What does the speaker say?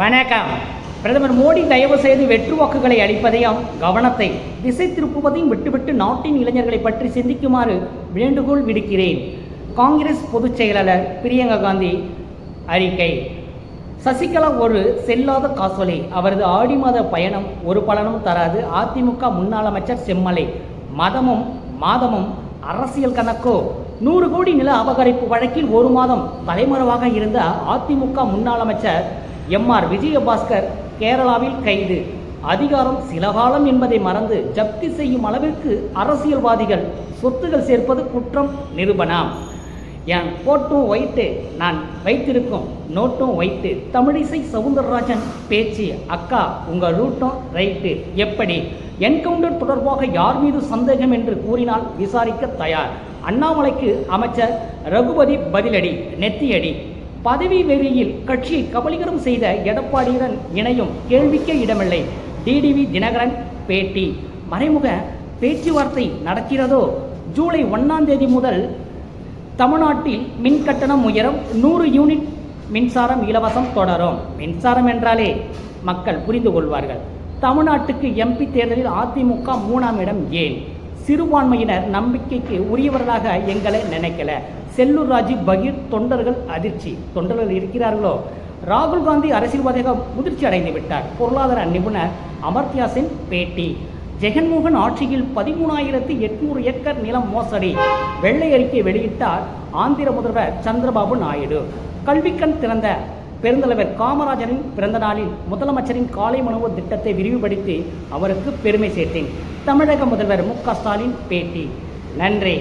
வணக்கம். பிரதமர் மோடி தயவு செய்து வெற்று வாக்குகளை அளிப்பதையும் கவனத்தை திசை திருப்புவதையும் விட்டுவிட்டு நாட்டின் இளைஞர்களை பற்றி சிந்திக்குமாறு வேண்டுகோள் விடுக்கிறேன். காங்கிரஸ் பொதுச் செயலாளர் பிரியங்கா காந்தி அறிக்கை. சசிகலா ஒரு செல்லாத காசோலை. அவரது ஆடி மாத பயணம் ஒரு பலனும் தராது. அதிமுக முன்னாள் அமைச்சர் செம்மலை. மதமும் மாதமும் அரசியல் கணக்கோ? நூறு கோடி நில அபகரிப்பு வழக்கில் ஒரு மாதம் தலைமறைவாக இருந்த அதிமுக முன்னாள் அமைச்சர் எம் ஆர் விஜயபாஸ்கர் கேரளாவில் கைது. அதிகாரம் சில காலம் என்பதை மறந்து ஜப்தி செய்யும் அளவிற்கு அரசியல்வாதிகள் சொத்துகள் சேர்ப்பது குற்றம் நிரூபணம். என் கோட்டும் ஒயிட்டு நான் வைத்திருக்கும் நோட்டும் ஒயிட்டு தமிழிசை சவுந்தரராஜன் பேச்சு அக்கா உங்கள் ரூட்டும் ரைட்டு எப்படி? என்கவுண்டர் தொடர்பாக யார் மீது சந்தேகம்? என்று கூறினால் விசாரிக்க தயார். அண்ணாமலைக்கு அமைச்சர் ரகுபதி பதிலடி நெத்தியடி. பதவி வெறியில் கட்சியை கபலீகரம் செய்த எடப்பாடியுடன் இணையும் கேள்விக்கே இடமில்லை. டிடிவி தினகரன் பேட்டி. மறைமுக பேச்சுவார்த்தை நடக்கிறதோ? ஜூலை ஒன்றாம் தேதி முதல் தமிழ்நாட்டில் மின் கட்டணம் உயரும் நூறு யூனிட் மின்சாரம் இலவசம் தொடரும். மின்சாரம் என்றாலே மக்கள் புரிந்து கொள்வார்கள். தமிழ்நாட்டுக்கு எம்பி தேர்தலில் அதிமுக மூணாம் இடம் ஏன்? சிறுபான்மையினர் நம்பிக்கைக்கு உரியவர்களாக எங்களை நினைக்கல. செல்லூர் ராஜு பகீர் தொண்டர்கள் அதிர்ச்சி. தொண்டர்கள் இருக்கிறார்களோ? ராகுல் காந்தி அரசியல்வாதியாக முதிர்ச்சி அடைந்து விட்டார். பொருளாதார நிபுணர் அமர்த்தியா சென் பேட்டி. ஜெகன்மோகன் ஆட்சியில் பதிமூணாயிரத்து எட்நூறு ஏக்கர் நிலம் மோசடி. வெள்ளை அறிக்கை வெளியிட்டார் ஆந்திர முதல்வர் சந்திரபாபு நாயுடு. கல்விக்கண் திறந்த பெருந்தலைவர் காமராஜரின் பிறந்த நாளில் முதலமைச்சரின் காலை உணவு திட்டத்தை விரிவுபடுத்தி அவருக்கு பெருமை சேர்த்தேன். தமிழக முதல்வர் மு ஸ்டாலின் பேட்டி. நன்றி.